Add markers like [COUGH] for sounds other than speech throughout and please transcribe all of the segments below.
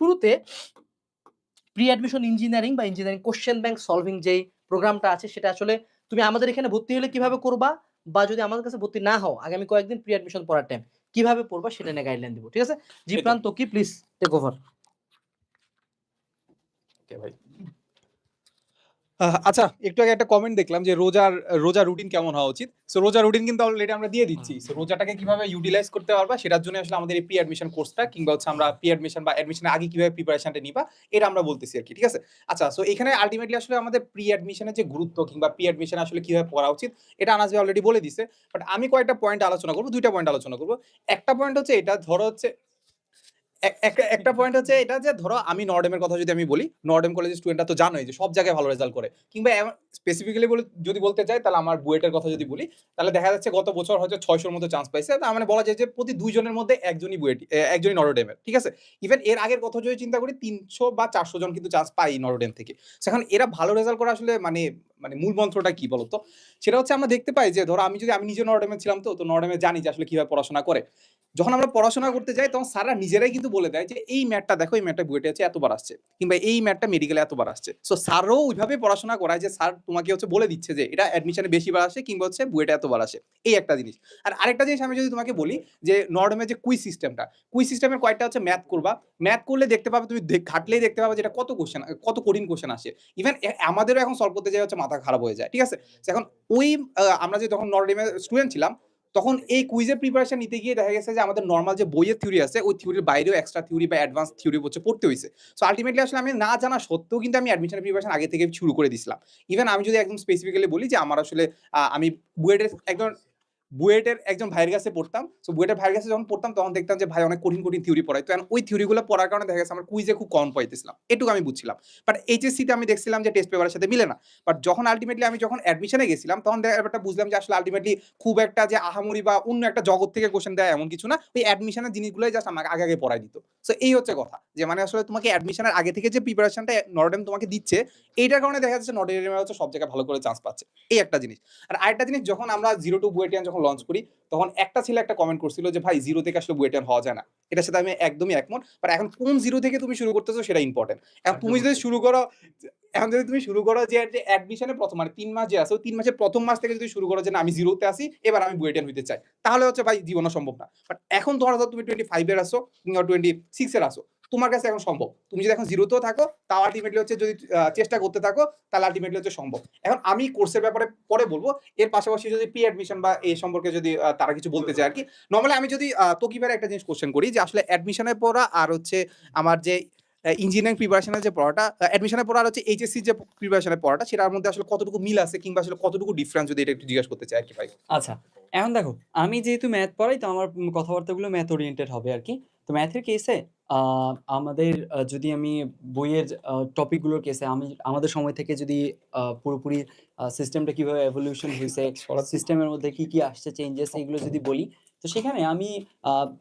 শুরুতে pre admission engineering বা engineering question bank solving যেই প্রোগ্রামটা আছে সেটা আসলে তুমি আমাদের এখানে ভর্তি হলে কীভাবে করবা বা যদি আমাদের কাছে ভর্তি না হও আগামী কয়েকদিন প্রি অ্যাডমিশন পড়ার টাইম কীভাবে পড়বা সেটা নিয়ে গাইডলাইন দিব ঠিক আছে? জিপ্রান্ত। কি প্লিজ টেক ওভার ওকে ভাই আচ্ছা একটু আগে একটা কমেন্ট দেখলাম যে রোজার রোজা রুটিন কেমন হওয়া উচিত? সো রোজা রুটিন কিন্তু অলরেডি আমরা দিয়ে দিচ্ছি। সো রোজাটাকে কীভাবে ইউটিলাইজ করতে পারবা সেটার জন্য আসলে আমাদের এই প্রি অ্যাডমিশন কোর্সটা কিংবা হচ্ছে আমরা প্রি অ্যাডমিশন বা অ্যাডমিশনের আগে কীভাবে প্রিপারেশনটা নিবা এটা আমরা বলতেছি আর কি ঠিক আছে? আচ্ছা সো এখানে আলটিমেটলি আসলে আমাদের প্রি অ্যাডমিশনের যে গুরুত্ব কিংবা প্রি অ্যাডমিশন আসলে কীভাবে পড়া উচিত এটা আনাজ অলরেডি বলে দিছে। বাট আমি কয়েকটা পয়েন্ট আলোচনা করব দুইটা পয়েন্ট আলোচনা করব। একটা পয়েন্ট হচ্ছে এটা ধরো হচ্ছে একটা পয়েন্ট হচ্ছে এটা যে ধরো আমি নর্ডেমের কথা যদি আমি বলি নর্ডেম কলেজের স্টুডেন্টরা তো জানোই যে সব জায়গায় ভালো রেজাল্ট করে। কিংবা স্পেসিফিক্যালি বলে, যদি বলতে চাই তাহলে আমার বুয়েটের কথা যদি বলি, তাহলে দেখা যাচ্ছে গত বছর হয়তো ছয়শোর মতো চান্স পাইছে। তার মানে বলা যায় যে প্রতি দুইজনের মধ্যে একজনই বুয়েট একজনই নরোডেমের ঠিক আছে? ইভেন এর আগের কথা যদি চিন্তা করি, তিনশো বা চারশো জন কিন্তু চান্স পাই নরোডেম থেকে। এখন এরা ভালো রেজাল্ট করা আসলে মানে মানে মূল মন্ত্রটা কি বলতো? সেটা হচ্ছে আমরা দেখতে পাই যে ধরো আমি যদি, আমি নিজে নরডেমে ছিলাম তো তো নরডেমে জানি যে আসলে কীভাবে পড়াশোনা করে। যখন আমরা পড়াশোনা করতে যাই, তখন স্যাররা নিজেরাই কিন্তু বলে দেয় যে, এই ম্যাটটা দেখো, এই ম্যাটটা বুয়েটে আছে এতবার আসছে। কিংবা, এই ম্যাটটা মেডিকেলে এতবার আসছে। সো স্যারও ওইভাবে পড়াশোনা করায় যে, স্যার তোমাকে হচ্ছে বলে দিচ্ছে যে, এটা অ্যাডমিশনে বেশিবার আসে কিংবা হচ্ছে বুয়েটে এতবার আসে এই একটা জিনিস। আর আরেকটা জিনিস আমি যদি তোমাকে বলি যে নর্ডমের যে কুইজ সিস্টেমটা কুইজ সিস্টেমের কয়েকটা হচ্ছে ম্যাথ করবা। ম্যাথ করলে দেখতে পাবে, তুমি ঘাটলেই দেখতে পাবে যেটা কত কোশ্চেন কত কঠিন কোশ্চেন আসে। ইভেন আমাদেরও এখন সলভ করতে যাই হচ্ছে মাথা খারাপ হয়ে যায়, ঠিক আছে? এখন ওই আমরা যে যখন নর্ডেমের স্টুডেন্ট ছিলাম, তখন এই কুইজের প্রিপারেশন নিতে গিয়ে দেখা গেছে যে আমাদের নর্মাল যে বইয়ের থিওরি আছে, ওই থিওরির বাইরেও এক্সট্রা থিওরি বা অ্যাডভান্স থিওরি হচ্ছে পড়তে হয়েছে সো আলটিমেটলি আসলে আমি না জানা সত্ত্বেও কিন্তু আমি অ্যাডমিশনের প্রিপারেশন আগে থেকে শুরু করে দিছিলাম। ইভেন আমি যদি একদম স্পেসিফিক্যালি বলি যে আমার আসলে আমি বুয়েটের একজন বুয়েটের একজন ভাইয়ের কাছে পড়তাম। সো বুয়েটের ভাইয়ের কাছে যখন পড়তাম, তখন দেখতাম যে, ভাই, অনেক কঠিন কঠিন থিওরি পড়ায়। তো ওই থিওরিগুলো পড়ার কারণে দেখা গেছে আমার কুইজে খুব কম পাইতেছিলাম। এটুকু আমি বুঝছিলাম। বাট এইচএসসিতে আমি দেখছিলাম যে টেস্ট পেপারের সাথে মিলে না। বাট যখন আলটিমেটলি আমি যখন অ্যাডমিশনে গেছিলাম, তখন ব্যাপারটা বুঝলাম যে, আসলে আলটিমেটলি খুব একটা যে, আহামরি বা অন্য একটা জগৎ থেকে কোশ্চেন দেয় এমন কিছু না। ওই অ্যাডমিশনের জিনিসগুলোই জাস্ট আমাকে আগে আগে পড়াই দিত। সো এই হচ্ছে কথা। যে মানে আসলে তোমাকে অ্যাডমিশনের আগে থেকে যে প্রিপারেশনটা নর্ডেম তোমাকে দিচ্ছে এইটার কারণে দেখা যাচ্ছে নর্ডেম হচ্ছে সব জায়গায় ভালো করে চান্স পাচ্ছে। এই একটা জিনিস। আর আরেকটা জিনিস যখন আমরা জিরো টু বুয়েটিয়ান যখন লঞ্চ করি তখন একটা ছেলে একটা কমেন্ট করছিল যে ভাই জিরো থেকে আসলে বুয়েটিয়ান হওয়া যায় না। এটার সাথে আমি একদমই একমত। বাট এখন কোন জিরো থেকে তুমি শুরু করতেছো সেটা ইম্পর্টেন্ট এখন তুমি যদি শুরু করো এখন যদি তুমি শুরু করো যে অ্যাডমিশনে প্রথম মানে তিন মাস যে আছে তিন মাসের প্রথম মাস থেকে যদি শুরু করো যে না, আমি জিরোতে আসি এবার আমি বুয়েটিয়ান হইতে চাই। তাহলে হচ্ছে ভাই জীবনও সম্ভব না। বাট এখন ধরো তুমি টোয়েন্টি ফাইভের আসো কিংবা টোয়েন্টি সিক্সের আসো তোমার কাছে এখন সম্ভব। তুমি যদি এখন জিরোতেও থাকো, তাও আলটিমেটলি হচ্ছে যদি চেষ্টা করতে থাকো, তাহলে আলটিমেটলি হচ্ছে সম্ভব। এখন আমি কোর্সের ব্যাপারে পরে বলব, এর পাশাপাশি যদি প্রি অ্যাডমিশন বা এই সম্পর্কে যদি তারা কিছু বলতে চায় আর কি নর্মালি আমি যদি তকিবের একটা জিনিস কোশ্চেন করি যে আসলে অ্যাডমিশনের পড়া আর হচ্ছে আমার যে ইঞ্জিনিয়ারিং প্রিপারেশনের যে পড়াটা অ্যাডমিশনের পড়া আর হচ্ছে এইচএসসি যে প্রিপারেশনের পড়াটা সেটার মধ্যে আসলে কতটুকু মিল আছে কিংবা আসলে কতটুকু ডিফারেন্স যদি এটা একটু জিজ্ঞাসা করতে চাই আর কি ভাই? আচ্ছা এখন দেখো আমি যেহেতু ম্যাথ পড়াই তো আমার কথাবার্তাগুলো ম্যাথ ওরিয়েন্টেড হবে আর কি। তো ম্যাথের কেসে আমাদের যদি আমি বইয়ের টপিকগুলোর কেসে আমি আমাদের সময় থেকে যদি পুরোপুরি সিস্টেমটা কীভাবে এভলিউশন হয়েছে সিস্টেমের মধ্যে কি কি আসছে চেঞ্জেস এগুলো যদি বলি তো সেখানে আমি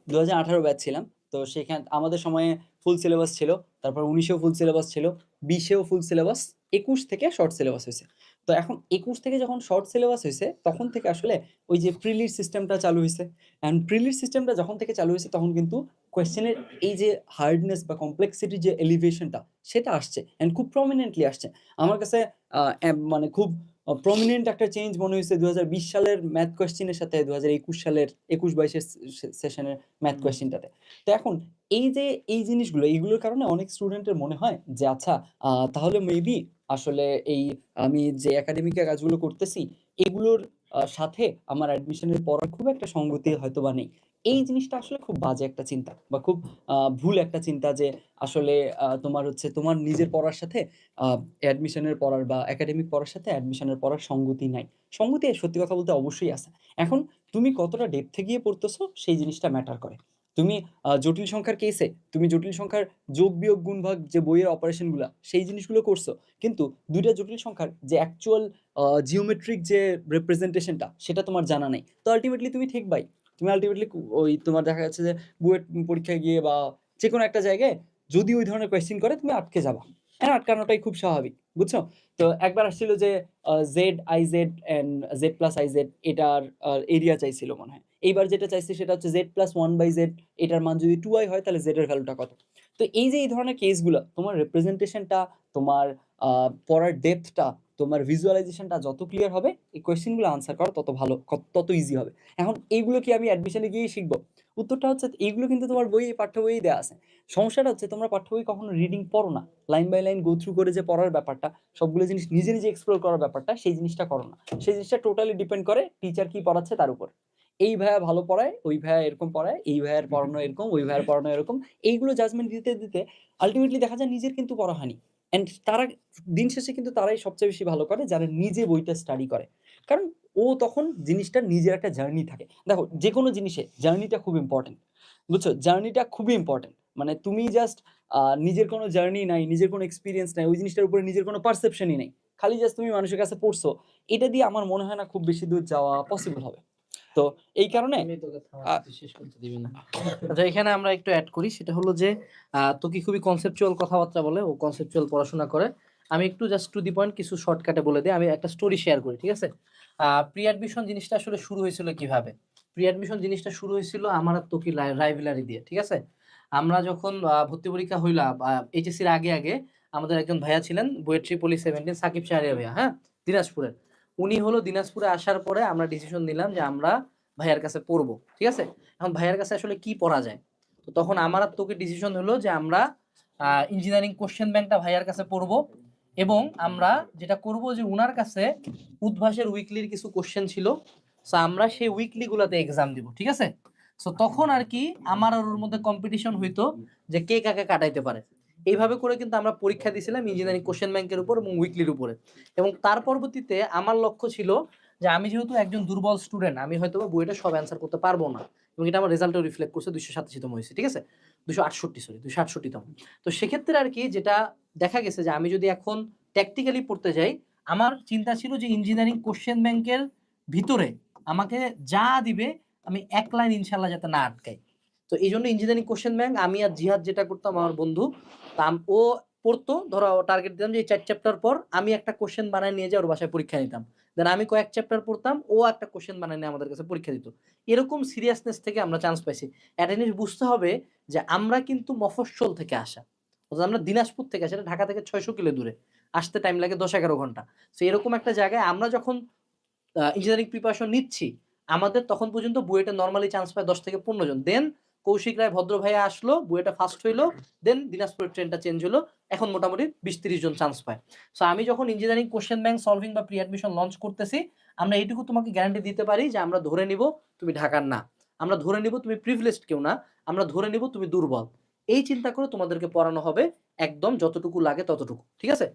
দু হাজার আঠারো ব্যাচ ছিলাম। তো সেখানে, আমাদের সময়ে ফুল সিলেবাস ছিল, তারপর উনিশেও ফুল সিলেবাস ছিল, বিশেও ফুল সিলেবাস একুশ থেকে শর্ট সিলেবাস হয়েছে। তো এখন একুশ থেকে যখন শর্ট সিলেবাস হয়েছে, তখন থেকে আসলে ওই যে প্রিলির সিস্টেমটা চালু হয়েছে। অ্যান্ড প্রিলির সিস্টেমটা যখন থেকে চালু হয়েছে, তখন কিন্তু কোয়েশ্চেনের এই যে হার্ডনেস বা কমপ্লেক্সিটির যে এলিভেশনটা সেটা আসছে অ্যান্ড খুব প্রমিনেন্টলি আসছে। আমার কাছে মানে খুব প্রমিনেন্ট একটা চেঞ্জ মনে হয়েছে দু সালের ম্যাথ কোয়েশ্চেনের সাথে দু সালের একুশ বাইশের সেশনের ম্যাথ কোয়েশ্চেনটাতে তো এখন এই যে এই জিনিসগুলো এইগুলোর কারণে অনেক স্টুডেন্টের মনে হয় যে আচ্ছা আহ, তাহলে মেবি আসলে এই আমি যে একাডেমিকের কাজগুলো করতেছি এগুলোর সাথে আমার অ্যাডমিশনের পড়ার খুব একটা সঙ্গতি হয়তো বা নেই। এই জিনিসটা আসলে খুব বাজে একটা চিন্তা বা খুব ভুল একটা চিন্তা যে আসলে তোমার হচ্ছে তোমার নিজের পড়ার সাথে অ্যাডমিশনের পড়ার বা একাডেমিক পড়ার সাথে অ্যাডমিশনের পড়ার সঙ্গতি নাই। সঙ্গতি সত্যি কথা বলতে অবশ্যই আছে। এখন তুমি কতটা ডেপথে গিয়ে পড়তেছো সেই জিনিসটা ম্যাটার করে। তুমি জটিল সংখ্যার কেসে তুমি জটিল সংখ্যার যোগ, বিয়োগ গুণ ভাগ যে বইয়ের অপারেশনগুলো সেই জিনিসগুলো করছ। কিন্তু দুইটা জটিল সংখ্যার যে অ্যাকচুয়াল জিওমেট্রিক যে রিপ্রেজেন্টেশনটা সেটা তোমার জানা নেই। তো আলটিমেটলি তুমি ঠিক বাই তুমি আলটিমেটলি ওই তোমার দেখা যাচ্ছে যে বুয়েট পরীক্ষায় গিয়ে বা যে কোনো একটা জায়গায় যদি ওই ধরনের কোয়েশ্চেন করে, তুমি আটকে যাবা। হ্যাঁ আটকানোটাই খুব স্বাভাবিক, বুঝছ? তো একবার আসছিল যে Z I Z and Z plus I Z এটার এরিয়া চাইছিল মনে হয়। এইবার যেটা চাইছে সেটা হচ্ছে Z plus one by Z এটার মান যদি টু আই হয়, তাহলে জেড এর ভ্যালুটা কত? তো এই যে এই ধরনের কেসগুলো তোমার রিপ্রেজেন্টেশনটা তোমার পড়ার ডেপথটা তোমার ভিজুয়ালাইজেশনটা যত ক্লিয়ার হবে, এই কোয়েশ্চেনগুলো আনসার করা তত ভালো তত ইজি হবে। এখন এইগুলো কি আমি অ্যাডমিশনে গিয়ে শিখব? উত্তরটা হচ্ছে এইগুলো কিন্তু তোমার বইয়ে পাঠ্য বইয়ে দেওয়া আছে। সমস্যাটা হচ্ছে তোমরা পাঠ্য বই কখনো রিডিং পড়ো না। Line by line go through করে যে পড়ার ব্যাপারটা, সবগুলো জিনিস নিজে নিজে এক্সপ্লোর করার ব্যাপারটা, সেই জিনিসটা করো না। সেই জিনিসটা টোটালি ডিপেন্ড করে টিচার কি পড়াচ্ছে তার উপর। এই ভাইয়া ভালো পড়ায়, ওই ভাইয়া এরকম পড়ায়, এই ভাইয়ার পড়ানো এরকম, ওই ভাইয়ার পড়ানো এরকম। এইগুলো জাজমেন্ট দিতে দিতে আলটিমেটলি দেখা যায় নিজের কিন্তু পড়া হয়নি। অ্যান্ড তারা দিন শেষে কিন্তু তারাই সবচেয়ে বেশি ভালো করে যারা নিজে বইটা স্টাডি করে। কারণ ও তখন জিনিসটা নিজের একটা জার্নি থাকে। দেখো যে কোনো জিনিসে জার্নিটা খুব ইম্পর্টেন্ট বুঝছ? জার্নিটা খুবই ইম্পর্টেন্ট মানে তুমি জাস্ট নিজের কোনো জার্নি নাই, নিজের কোনো এক্সপিরিয়েন্স নাই, ওই জিনিসটার উপরে নিজের কোনো পারসেপশনই নেই। খালি জাস্ট তুমি মানুষের কাছে পড়ছো, এটা দিয়ে আমার মনে হয় না খুব বেশি দূর যাওয়া পসিবল হবে। তো এই কারণে আচ্ছা [LAUGHS] এখানে আমরা একটু অ্যাড করি সেটা হলো যে আহ, তোকে খুবই কনসেপচুয়াল কথাবার্তা বলে ও কনসেপচুয়াল পড়াশোনা করে। আমি একটু জাস্ট টু দি পয়েন্ট কিছু শর্টকাটে বলে দিই আমি একটা স্টোরি শেয়ার করি ঠিক আছে? প্রি অ্যাডমিশন জিনিসটা আসলে শুরু হয়েছিল কীভাবে? প্রি অ্যাডমিশন জিনিসটা শুরু হয়েছিল আমার আর তোকি রাইভেলারি দিয়ে ঠিক আছে? আমরা যখন ভর্তি পরীক্ষা হইলাম এইচএসসির আগে আগে আমাদের একজন ভাইয়া ছিলেন BUET triple E seventeen Sakib Shahriar ভাইয়া হ্যাঁ? দিনাজপুরের। উনি হলো দিনাজপুরে আসার পরে আমরা ডিসিশন নিলাম যে আমরা ভাইয়ার কাছে পড়ব, ঠিক আছে? এখন ভাইয়ার কাছে আসলে কি পড়া যায়? তো তখন আমার আর তোকে ডিসিশন হলো যে আমরা ইঞ্জিনিয়ারিং কোশ্চেন ব্যাংকটা ভাইয়ার কাছে পড়ব এবং আমরা যেটা করব যে উনার কাছে উদ্ভাসের উইকলির কিছু কোশ্চেন ছিল। সো আমরা সেই উইকলি গুলাতে এক্সাম দিব, ঠিক আছে? সো তখন আর কি আমার আর ওর মধ্যে কম্পিটিশন হইতো যে কে কাকে কাটাইতে পারে। এইভাবে করে কিন্তু আমরা পরীক্ষা দিয়েছিলাম ইঞ্জিনিয়ারিং কোশ্চেন ব্যাংকের উপর এবং উইকলির উপরে। এবং তার পরবর্তীতে আমার লক্ষ্য ছিল যে আমি যেহেতু একজন দুর্বল স্টুডেন্ট আমি হয়তো বইটা সব অ্যান্সার করতে পারব না। এবং এটা আমার রেজাল্টও রিফ্লেক্ট করছে দুশো সাতাশিতম হয়েছে, ঠিক আছে? দুশো আটষট্টি সরি দুশো আটষট্টিতম। তো সেক্ষেত্রে আর কি যেটা দেখা গেছে যে আমি যদি এখন ট্যাকটিক্যালি পড়তে যাই, আমার চিন্তা ছিল যে ইঞ্জিনিয়ারিং কোশ্চেন ব্যাংকের ভিতরে আমাকে যা দিবে, আমি এক লাইন ইনশাল্লাহ যাতে না আটকাই। তো এই জন্য ইঞ্জিনিয়ারিং কোশ্চেন ব্যাংক আমি আর জিহাদ যেটা করতাম, আমার বন্ধু ও পড়তো, ধরো টার্গেট দিতাম যে চার চ্যাপ্টার পর আমি একটা কোশ্চেন বানায় নিয়ে যাই ওর বাসায় পরীক্ষা নিতাম। দেন আমি কয়েক চ্যাপ্টার পড়তাম, ও একটা কোশ্চেন বানায় নিয়ে আমাদের কাছে পরীক্ষা দিত। এরকম সিরিয়াসনেস থেকে আমরা চান্স পাইছি। একটা জিনিস বুঝতে হবে যে আমরা কিন্তু মফস্বল থেকে আসা। অর্থাৎ আমরা দিনাজপুর থেকে আসি ঢাকা থেকে ছয়শো কিলো দূরে। আসতে টাইম লাগে দশ এগারো ঘণ্টা। তো এরকম একটা জায়গায় আমরা যখন ইঞ্জিনিয়ারিং প্রিপারেশন নিচ্ছি, আমাদের তখন পর্যন্ত বুয়েটে নর্মালি চান্স পায় দশ থেকে পনেরো জন। দেন কৌশিক রায় ভদ্র ভাইয়া আসলো, বুয়েটা ফার্স্ট হইল দেন দিনাজপুরের ট্রেনটা চেঞ্জ হলো এখন মোটামুটি বিশ তিরিশ জন চান্স পায়। সো আমি যখন ইঞ্জিনিয়ারিং কোশ্চেন ব্যাংক সলভিং বা প্রি অ্যাডমিশন লঞ্চ করতেছি, আমরা এইটুকু তোমাকে গ্যারান্টি দিতে পারি যে আমরা ধরে নিব তুমি ঢাকার না। আমরা ধরে নিব তুমি প্রিভিলেজড কেউ না, আমরা ধরে নিব তুমি দুর্বল। এই চিন্তা করে তোমাদেরকে পড়ানো হবে, একদম যতটুকু লাগে ততটুকু, ঠিক আছে?